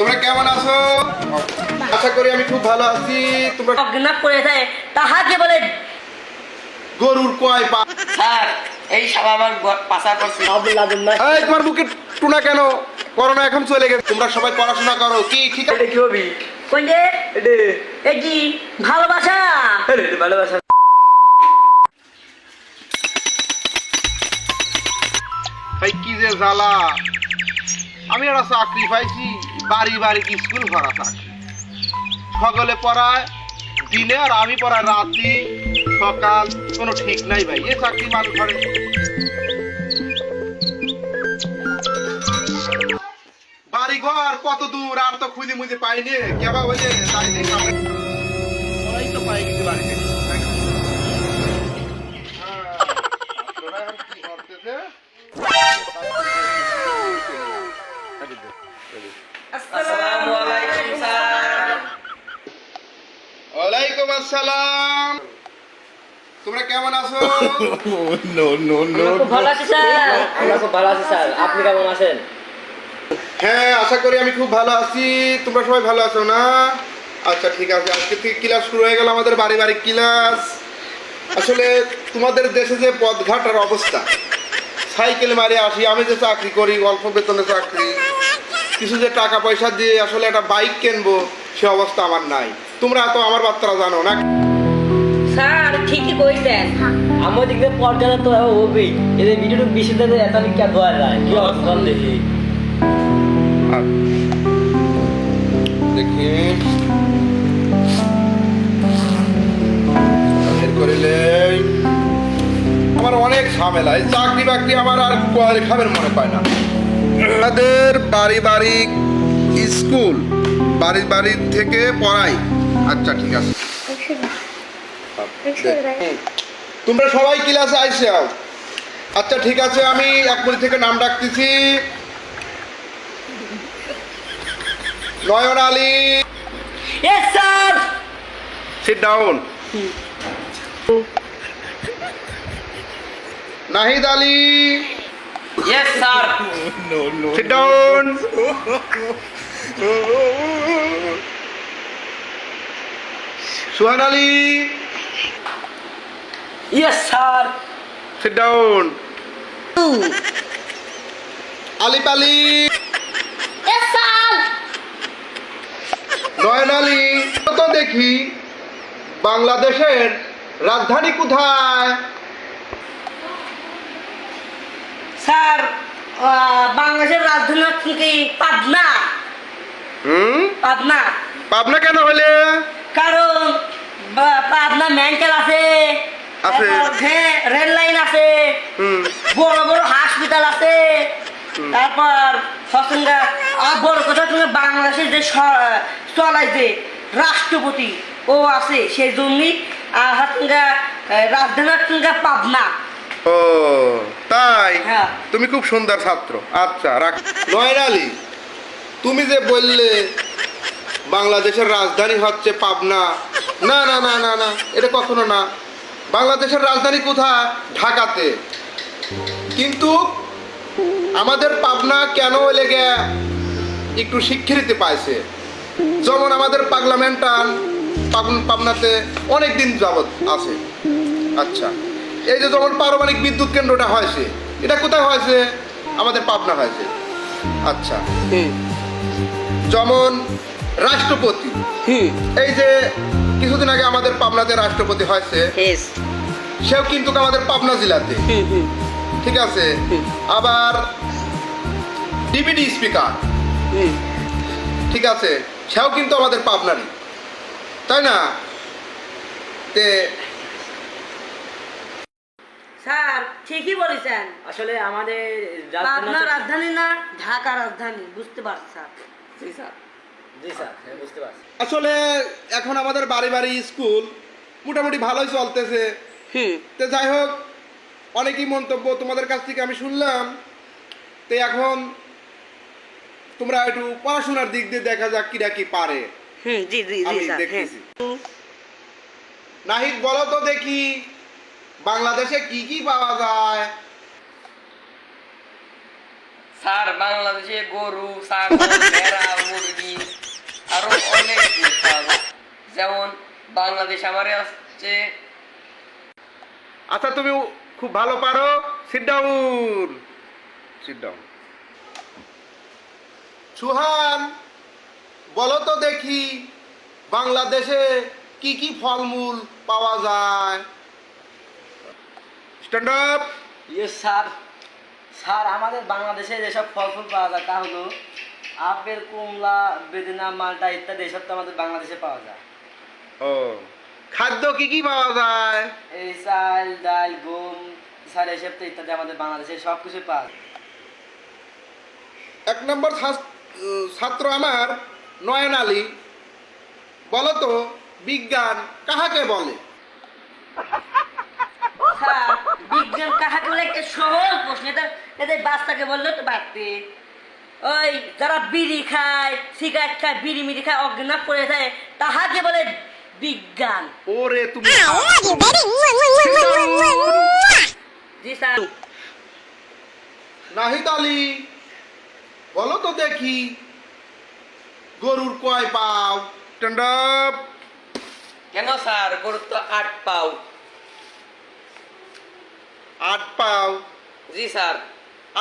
তোমরা কেমন আছো? আশা করি আমি খুব ভালো আছি। তোমরা অজ্ঞান করে দেয় তাহাকে বলে গরুর কয় পা? স্যার এই করছে। এই তোমার বুকে টুনা কেন? করোনা এখন চলে গেছে। তোমরা সবাই পড়াশোনা করো। কি ঠিক আছে? কি হবি? কোন যে ভালোবাসা? ভালোবাসা। ভাই কি যে জ্বালা। আমি একটা চাকরি পাইছি। বাড়ি বাড়ি স্কুল ভরা চাকরি সকলে পড়ায় দিনে আর আমি পড়ায় রাত্রি সকাল কোনো ঠিক নাই ভাই। এ চাকরি মানুষ করে বাড়ি ঘর কত দূর আর তো খুঁজে মুজে পাইনি। কেবা তো পাই গেছে বাড়িতে। হ্যাঁ, আসসালামু আলাইকুম স্যার। ওয়ালাইকুম আসসালাম। তোমরা কেমন আছো? খুব ভালো আছি স্যার। আমরা খুব ভালো আছি স্যার। আপনি কেমন আছেন? হ্যাঁ আশা করি আমি খুব ভালো আছি। তোমরা সবাই ভালো আছো না? আচ্ছা ঠিক আছে। আজকে থেকে ক্লাস শুরু হয়ে গেল আমাদের বাড়ি বাড়ি ক্লাস। আসলে তোমাদের দেশে যে পথঘাটার অবস্থা সাইকেল মারে আসি আমি যে চাকরি করি অল্প বেতনে চাকরি। কিছু যে টাকা পয়সা দিয়ে আসলে একটা বাইক কিনবো সে অবস্থা আমার নাই। তোমরা তো আমার বার্তারা জানো না? স্যার ঠিকই কইছেন। আমার দিক পর্যায়ে তো হবেই। এদের ভিডিওটা বেশি দিতে এত আমি কে দোয়া যায় কি অবস্থা দেখি? দেখি। করিলে আমার অনেক ঝামেলা। এই চাকরি বাকরি আমার আর কোয়ারি খাবের মনে পায় না। বাড়ি বাড়ি স্কুল বাড়ি বাড়ি থেকে পড়াই। আচ্ছা ঠিক আছে। তোমরা সবাই ক্লাসে আইসে আও। আচ্ছা ঠিক আছে আমি এক মিনিট থেকে নাম ডাকতেছি। Nayan Ali. Yes sir sit down Nahid Ali. Yes sir sit down Suhan Ali yes sir sit down Alif Ali yes sir Nayan Ali তো দেখি? বাংলাদেশের রাজধানী কোথায়? স্যার বাংলাদেশের রাজধানী হচ্ছে কি পাবনা? হুম? পাবনা। পাবনা কেন হলে? কারণ পাবনা মেন্টাল আছে। আছে। হ্যাঁ রেল লাইন আছে। বড় বড় হসপিটাল আছে। তারপর সসঙ্গা আর বড় কথা তুমি বাংলাদেশের যে চলায় যে রাষ্ট্রপতি ও আছে সেই জন্যই আর হাতঙ্গা রাজধানী পাবনা। ও তাই? হ্যাঁ। তুমি খুব সুন্দর ছাত্র। আচ্ছা রাখ। নয়ন আলী তুমি যে বললে বাংলাদেশের রাজধানী হচ্ছে পাবনা না না না না না এটা কখনো না। বাংলাদেশের রাজধানী কোথায়? ঢাকাতে। কিন্তু আমাদের পাবনা কেন লেগে একটু স্বীকৃতি পাইছে। যেমন আমাদের পার্লামেন্টান পাবন- পাবনাতে অনেক দিন যাবৎ আছে। আচ্ছা। এই যে যেমন পারমাণবিক বিদ্যুৎ কেন্দ্রটা হয়েছে এটা কোথায় হয়েছে? আমাদের পাবনা হয়েছে। আচ্ছা। যেমন রাষ্ট্রপতি। এই যে কিছুদিন আগে আমাদের পাবনাতে রাষ্ট্রপতি হয়েছে সেও কিন্তু আমাদের পাবনা জেলাতে। ঠিক আছে? আবার ডিবিডি স্পিকার। ঠিক আছে? সেও কিন্তু আমাদের পাবনারই। তাই না? তে স্যার ঠিকই বলেছেন। আসলে আমাদের পাবনা রাজধানী না ঢাকা রাজধানী বুঝতে পারছি স্যার। জি স্যার। জি স্যার আমি বুঝতে পারছি। আসলে এখন আমাদের বাড়ি বাড়ি স্কুল মোটামুটি ভালোই চলতেছে। তো যাই হোক অনেকই মন্তব্য তোমাদের কাছ থেকে আমি শুনলাম। তো এখন তোমরা একটু পড়াশোনার দিক দিয়ে দেখা যাক কিরা কি পারে। হুম জি জি জি স্যার নাহিদ বলো তো দেখি। বাংলাদেশে কি কি পাওয়া যায়? স্যার বাংলাদেশে গরু ছাগল ভেড়া মুরগি যেমন বাংলাদেশ আমারে আসছে। আচ্ছা তুমি খুব ভালো পারো। সিট ডাউন সিট ডাউন সুহান বলো তো দেখি বাংলাদেশে কি কি ফলমূল পাওয়া যায়? স্ট্যান্ড আপ ইয়ে স্যার স্যার আমাদের বাংলাদেশে যেসব ফল ফুল পাওয়া যায় তা হলো আপেল কমলা বেদেনা মালটা ইত্যাদি এসব তো আমাদের বাংলাদেশে পাওয়া যায়। ও খাদ্য কি কি পাওয়া যায়? এই চাল ডাল গম স্যার এসব তো ইত্যাদি আমাদের বাংলাদেশে সব কিছু পাওয়া যায়। এক নম্বর ছাত্র আমার নয়ন আলী। বলো তো বিজ্ঞান কাহাকে বলে? কাহাকে বলে একটা সহজ প্রশ্ন। এটা এদের বাচ্চাকে বললে তো পারতে ওই যারা বিড়ি খায় সিগারেট খায় বিড়ি মিড়ি খায় অজ্ঞান করে যায় তাহাকে বলে বিজ্ঞান। ওরে তুমি জি স্যার। নাহিদ আলী বলো তো দেখি গরুর কয় পাও? স্ট্যান্ড কেন স্যার গরুর তো আট পাও। আট পাও। জি স্যার।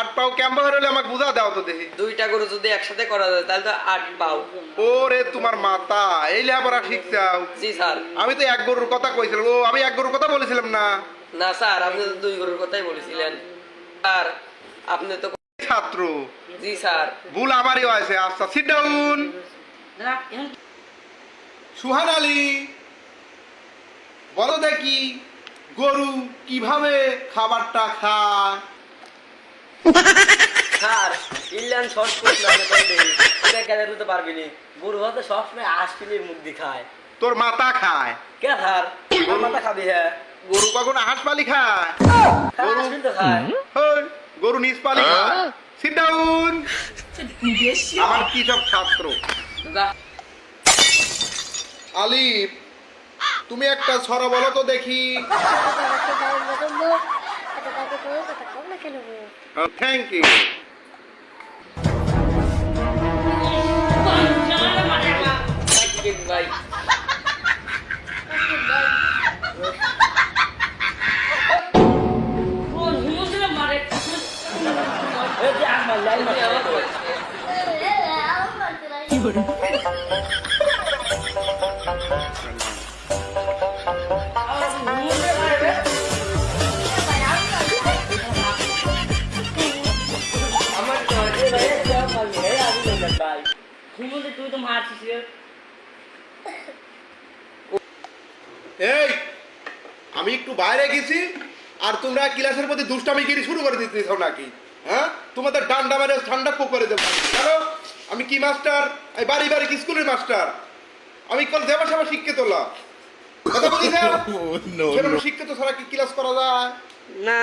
আট পাও কেমন হলে আমাকে বুঝা দাও তো দেখি। দুইটা গরু যদি একসাথে করা যায় তাহলে তো আট পাও। ওরে তোমার মাতা এই লেখাপড়া শিখছাও জি স্যার। আমি তো এক গরুর কথা কইছিলাম। ও আমি এক গরুর কথা বলেছিলাম না। না স্যার আপনি তো দুই গরুর কথাই বলেছিলেন। স্যার আপনি তো ছাত্র। জি স্যার। ভুল আমারই হয়েছে। আচ্ছা সিট ডাউন সুহান আলী। বলো দেখি। গরু কীভাবে খাবারটা খায়? স্যার শর্ট আমি এটা পারবি নি। গরু সবসময় মুখ দি খায়। তোর মাথা খায়। কে স্যার? আমার মাথা খাবি হ্যাঁ? গরু কখনো হাঁস পালি খায়? গরু তো খায় গরু নিজ পালি খায়। সিট ডাউন আমার কি সব ছাত্র আলিফ তুমি একটা ছড়া বলো তো দেখি। থ্যাংক ইউ ভাই কোন আমি একটু বাইরে গেছি আর তোমরা ক্লাসের মধ্যে দুষ্টামি গিরি শুরু করে দিতেছ নাকি? হ্যাঁ? তোমাদের ডান্ডা মারে ঠান্ডা কো করে দেবো। জানো আমি কি মাস্টার? এই বাড়ি বাড়ি স্কুলের মাস্টার? আমি কল দেবা সেবা শিক্ষিত লা কথা বলি না? সেরকম শিক্ষিত ছাড়া কি ক্লাস করা যায়? না।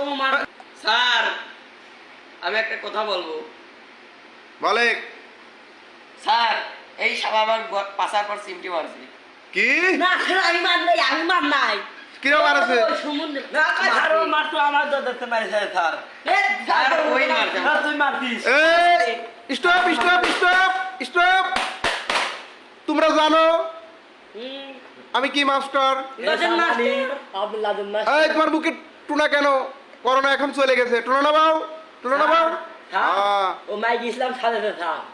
ও মার স্যার আমি একটা কথা বলব। বলে স্যার এই সাবা আমার পাশার পর সিমটি মারছি। কি? না আমি মার নাই আমি মার নাই। তোমরা জানো? আমি কি মাস্টার? তোমার বুকে টুনা কেন? করোনা এখন চলে গেছে। টুনা নামাও টুনা নামাও। হ্যাঁ? ও মাইক ইসলাম সাথে থা ও, এ, হুমুন্দি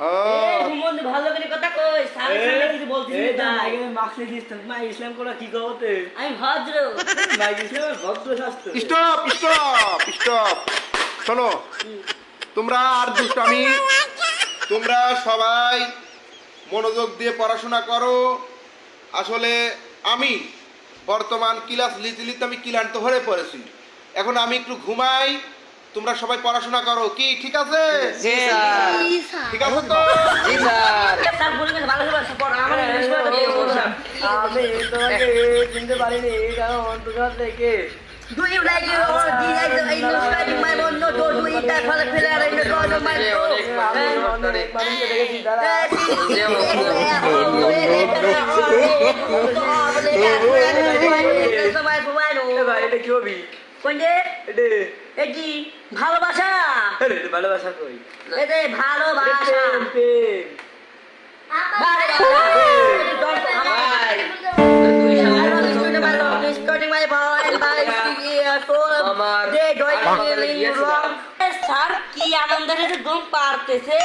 ভালো করে কথা কই সামনে সামনে কিছু বলছিস না। মাইকে দিস মাইক ইসলাম কোলা কি কহতে আমি ভদ্র। মাইক ইসলামের ভদ্র শাস্ত্র। Stop stop stop. শোনো তোমরা আর দুষ্টামি তোমরা সবাই মনোযোগ দিয়ে পড়াশোনা করো। আসলে আমি বর্তমান ক্লাস লিতে লিতে আমি ক্লান্ত হয়ে পড়েছি। এখন আমি একটু ঘুমাই তোমরা সবাই পড়াশোনা করো কি ঠিক আছে জি স্যার ঠিক আছে তো জি স্যার স্যার বলে গেছে ভালো করে পড় আমার ইংলিশ করে তো বলব না আমি তোমাকে চিনতে পারিনি কারণ তোমার থেকে Do you like it or do you like the my mom no do do it that for the pillar in the door my door আমি অনেক মানুষকে দেখেছি তারা এ ভাই এটা কি হবি কোনটে এডে এটি ভালোবাসা আরে ভালোবাসা কই ভালোবাসা প্রেম কি আনন্দ ঘুম পারতেছে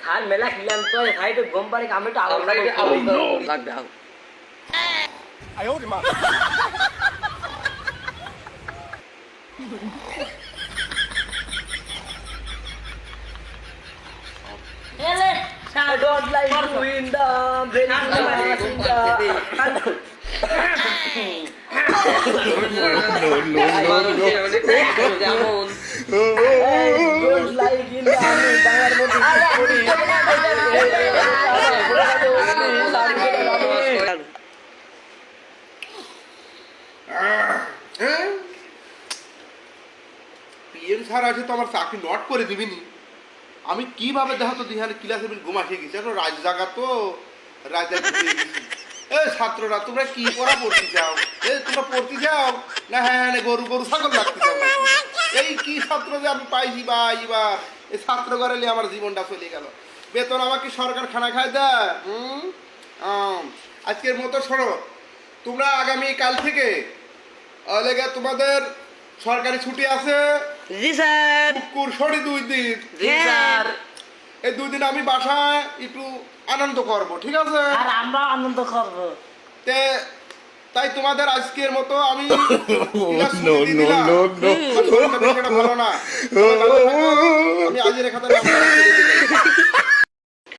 স্যার মেলা কিলাম তো ভাই তো ঘুম পারে আমি তো আলাদা লাগবে আয় ওরে মা I don't like to win the very much in the Huh? PM sir আছে তো আমার চাকরি নট করে দিবিনি। আমি কীভাবে দেখো তো দিহানে ক্লাসে বিল ঘুম আসে গেছি? এখন রাজ জাগা তো রাজ এ ছাত্ররা, তোমরা কি পড়া পড়তে চাও এ তোমরা পড়তে চাও না হ্যাঁ হ্যাঁ গরু গরু, ছাগল রাখতে চাও এই কি ছাত্র যে আমি পাইছি বা এবার এই ছাত্র করালে আমার জীবনটা চলে গেল। বেতন আমাকে সরকার খানা খায় দেয় হুম? আজকের মতো শোনো, তোমরা আগামী কাল থেকে তোমাদের সরকারি ছুটি আছে জি স্যার। কুকুর দুই দিন। জি স্যার। এই দুই দিন আমি বাসায় একটু আনন্দ করব ঠিক আছে? আর আমরা আনন্দ করব। তে তাই তোমাদের আজকের মতো আমি ভালো না। আমি আজের খাতা